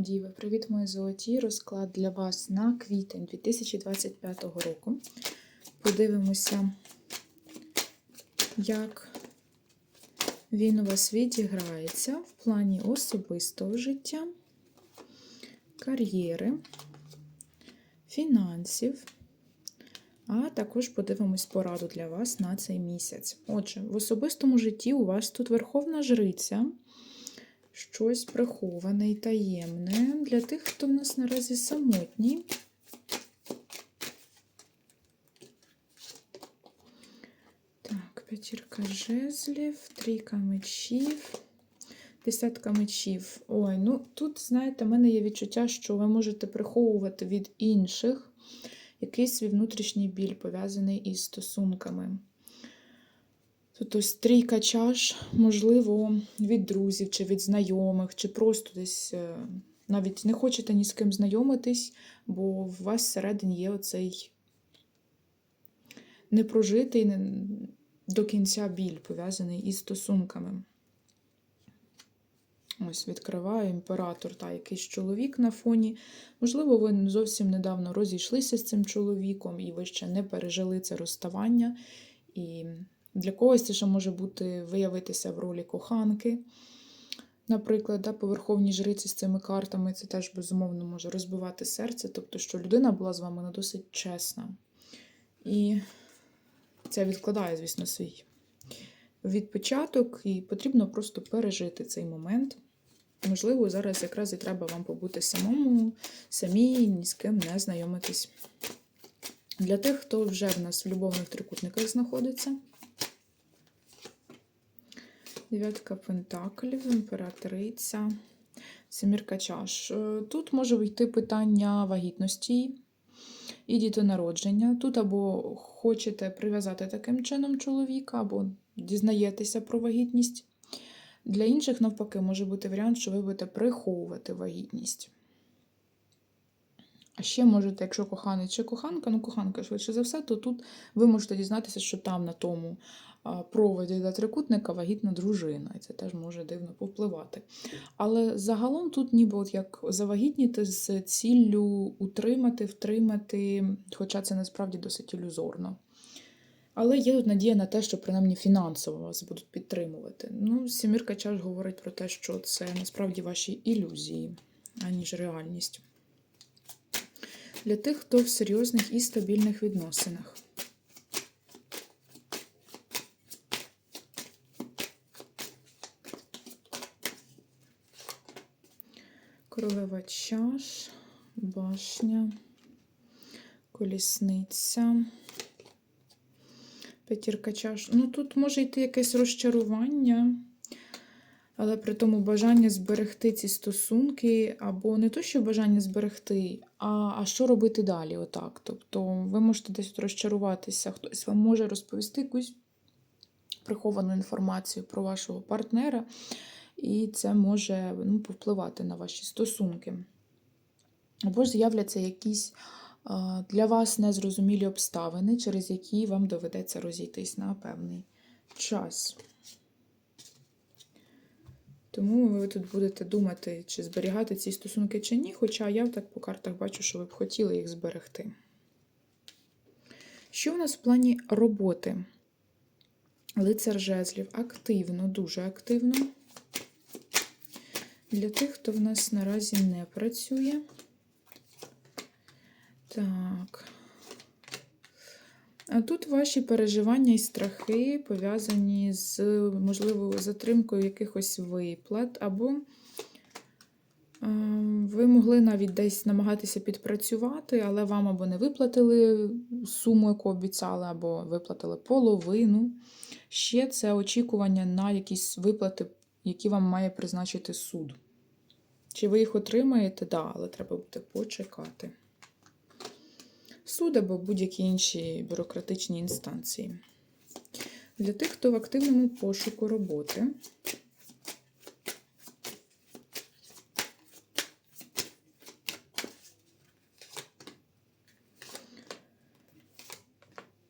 Діви, привіт, мої золоті! Розклад для вас на квітень 2025 року. Подивимося, як він у вас відіграється в плані особистого життя, кар'єри, фінансів, а також подивимось пораду для вас на цей місяць. Отже, в особистому житті у вас тут Верховна Жриця щось приховане і таємне для тих, хто в нас наразі самотній. Так, п'ятірка жезлів, трійка мечів, десятка мечів. Ой, ну тут, знаєте, в мене є відчуття, що ви можете приховувати від інших якийсь свій внутрішній біль, пов'язаний із стосунками. Тут ось трійка чаш, можливо, від друзів, чи від знайомих, чи просто десь е, навіть не хочете ні з ким знайомитись, бо у вас всередині є оцей непрожитий до кінця біль, пов'язаний із стосунками. Ось відкриваю імператор та якийсь чоловік на фоні. Можливо, ви зовсім недавно розійшлися з цим чоловіком, і ви ще не пережили це розставання. І для когось це ще може бути виявитися в ролі коханки. Наприклад, да, по верховній жриці з цими картами це теж безумовно може розбивати серце, тобто, що людина була з вами не досить чесна. І це відкладає, звісно, свій відпочаток, і потрібно просто пережити цей момент. Можливо, зараз якраз і треба вам побути самому, самій, ні з ким не знайомитись. Для тих, хто вже в нас в любовних трикутниках знаходиться. Дев'ятка пентаклів, імператриця, семірка чаш. Е, Тут може йти питання вагітності і дітонародження. Тут або хочете прив'язати таким чином чоловіка, або дізнаєтеся про вагітність. Для інших, навпаки, може бути варіант, що ви будете приховувати вагітність. А ще можете, якщо коханець чи коханка, ну коханка швидше за все, то тут ви можете дізнатися, що там на тому проводі для трикутника вагітна дружина, і це теж може дивно повпливати. Але загалом тут ніби от як завагітніти з ціллю утримати, втримати, хоча це насправді досить ілюзорно. Але є тут надія на те, що принаймні фінансово вас будуть підтримувати. Ну, сімірка чаш говорить про те, що це насправді ваші ілюзії, аніж реальність. Для тих, хто в серйозних і стабільних відносинах. Королева чаш, башня, колісниця. П'ятірка чаш. Ну, тут може йти якесь розчарування, але при тому бажання зберегти ці стосунки, або не то, що бажання зберегти, а, а що робити далі. Отак. Тобто ви можете десь розчаруватися, хтось вам може розповісти якусь приховану інформацію про вашого партнера, і це може ну, повпливати на ваші стосунки. Або ж з'являться якісь для вас незрозумілі обставини, через які вам доведеться розійтись на певний час. Тому ви тут будете думати, чи зберігати ці стосунки чи ні, хоча я так по картах бачу, що ви б хотіли їх зберегти. Що у нас в плані роботи? Лицар жезлів активно, дуже активно. Для тих, хто в нас наразі не працює. Так. А тут ваші переживання і страхи пов'язані з, можливо, затримкою якихось виплат, або е, ви могли навіть десь намагатися підпрацювати, але вам або не виплатили суму, яку обіцяли, або виплатили половину. Ще це очікування на якісь виплати, які вам має призначити суд. Чи ви їх отримаєте? Да, але треба буде почекати суд або будь-які інші бюрократичні інстанції. Для тих, хто в активному пошуку роботи.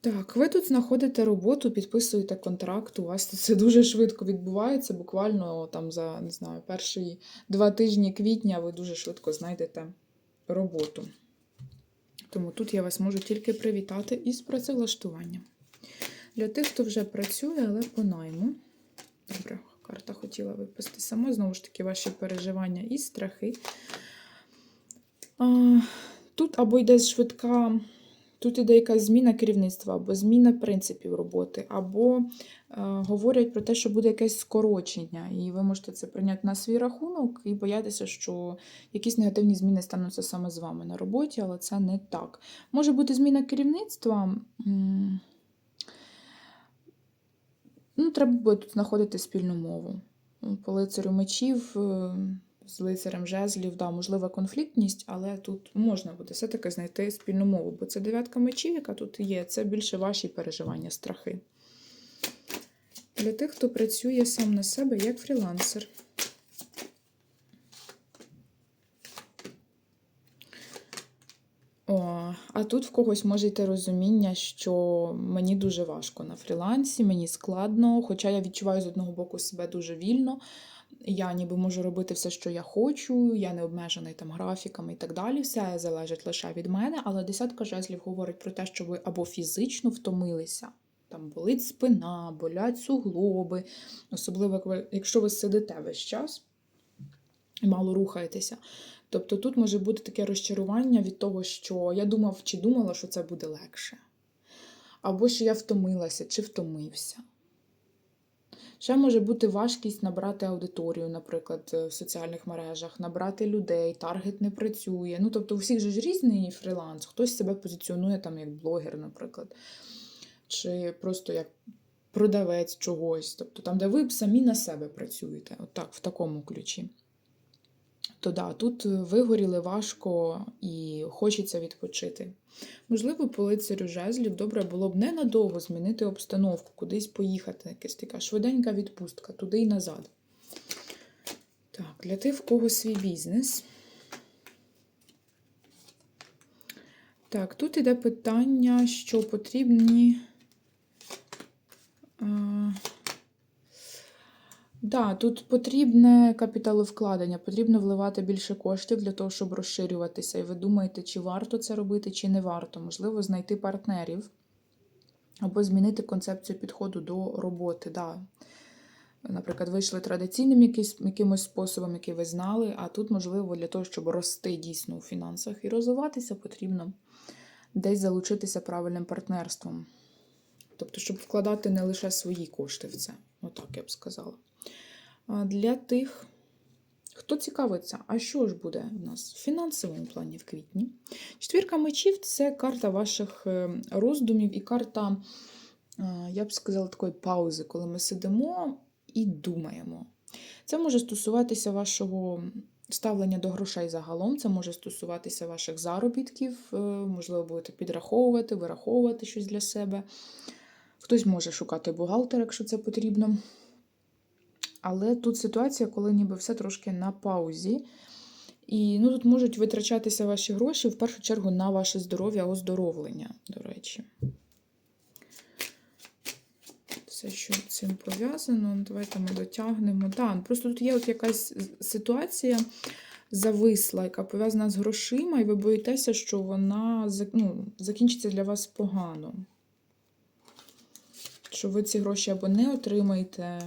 Так, ви тут знаходите роботу, підписуєте контракт. У вас це дуже швидко відбувається. Буквально там за не знаю, перші два тижні квітня ви дуже швидко знайдете роботу. Тому тут я вас можу тільки привітати із працевлаштуванням. Для тих, хто вже працює, але по найму. Добре, карта хотіла виписати сама. Знову ж таки, ваші переживання і страхи. А, тут або йде швидка, тут іде якась зміна керівництва, або зміна принципів роботи, або е, говорять про те, що буде якесь скорочення, і ви можете це прийняти на свій рахунок і боятися, що якісь негативні зміни стануться саме з вами на роботі, але це не так. Може бути зміна керівництва. Ну, треба буде тут знаходити спільну мову. По лицарю мечів, е, з лицарем жезлів, да, можлива конфліктність, але тут можна буде все-таки знайти спільну мову, бо це дев'ятка мечів, яка тут є, це більше ваші переживання, страхи. Для тих, хто працює сам на себе як фрілансер. О, а тут в когось може йти розуміння, що мені дуже важко на фрілансі, мені складно, хоча я відчуваю з одного боку себе дуже вільно. Я ніби можу робити все, що я хочу, я не обмежений там графіками і так далі. Все залежить лише від мене. Але десятка жезлів говорить про те, що ви або фізично втомилися, там болить спина, болять суглоби, особливо якщо ви сидите весь час і мало рухаєтеся. Тобто тут може бути таке розчарування від того, що я думав чи думала, що це буде легше. Або що я втомилася чи втомився. Ще може бути важкість набрати аудиторію, наприклад, в соціальних мережах, набрати людей, таргет не працює. Ну, тобто, у всіх же ж різний фріланс. Хтось себе позиціонує там як блогер, наприклад, чи просто як продавець чогось. Тобто там, де ви самі на себе працюєте, отак, в такому ключі. То да, тут вигоріли важко і хочеться відпочити. Можливо, по лицарю жезлів добре було б ненадовго змінити обстановку, кудись поїхати, якась така швиденька відпустка, туди і назад. Так, для тих, в кого свій бізнес. Так, тут іде питання, що потрібні. Да, тут потрібне капіталовкладення, потрібно вливати більше коштів для того, щоб розширюватися. І ви думаєте, чи варто це робити, чи не варто. Можливо, знайти партнерів або змінити концепцію підходу до роботи. Да. Наприклад, вийшли традиційним якимось способом, який ви знали, а тут, можливо, для того, щоб рости дійсно у фінансах і розвиватися, потрібно десь залучитися правильним партнерством. Тобто, щоб вкладати не лише свої кошти в це. Отак я б сказала. Для тих, хто цікавиться, а що ж буде у нас в фінансовому плані в квітні? Четвірка мечів це карта ваших е, роздумів і карта, е, я б сказала, такої паузи, коли ми сидимо і думаємо. Це може стосуватися вашого ставлення до грошей загалом, це може стосуватися ваших заробітків, е, можливо, будете підраховувати, вираховувати щось для себе. Хтось може шукати бухгалтера, якщо це потрібно. Але тут ситуація, коли ніби все трошки на паузі. І ну, тут можуть витрачатися ваші гроші в першу чергу на ваше здоров'я, оздоровлення, до речі. Все, що цим пов'язано, ну, давайте ми дотягнемо. Так, просто тут є от якась ситуація зависла, яка пов'язана з грошима, і ви боїтеся, що вона ну, закінчиться для вас погано. Що ви ці гроші або не отримаєте.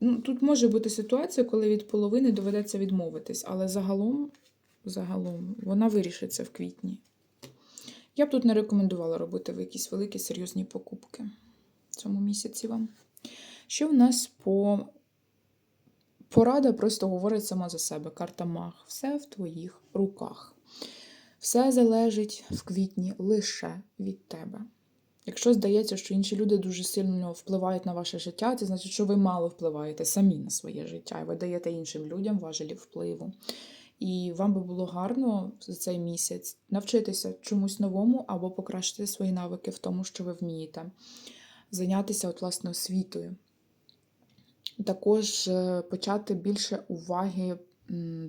Ну, Тут може бути ситуація, коли від половини доведеться відмовитись, але загалом, загалом вона вирішиться в квітні. Я б тут не рекомендувала робити ви якісь великі серйозні покупки в цьому місяці вам. Що в нас по порада просто говорить сама за себе. Карта Маг. Все в твоїх руках. Все залежить в квітні лише від тебе. Якщо здається, що інші люди дуже сильно впливають на ваше життя, це значить, що ви мало впливаєте самі на своє життя, і ви даєте іншим людям важелі впливу. І вам би було гарно за цей місяць навчитися чомусь новому або покращити свої навики в тому, що ви вмієте, зайнятися от, власне освітою. Також е, почати більше уваги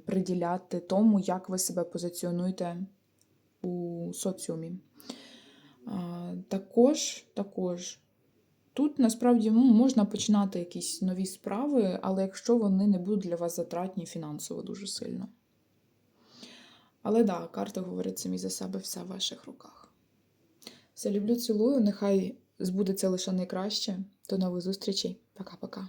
приділяти тому, як ви себе позиціонуєте у соціумі. Також, також. Тут насправді ну, можна починати якісь нові справи, але якщо вони не будуть для вас затратні фінансово дуже сильно. Але да, карти говорять самі за себе, все в ваших руках. Все люблю, цілую. Нехай збудеться лише найкраще. До нових зустрічей. Пока-пока.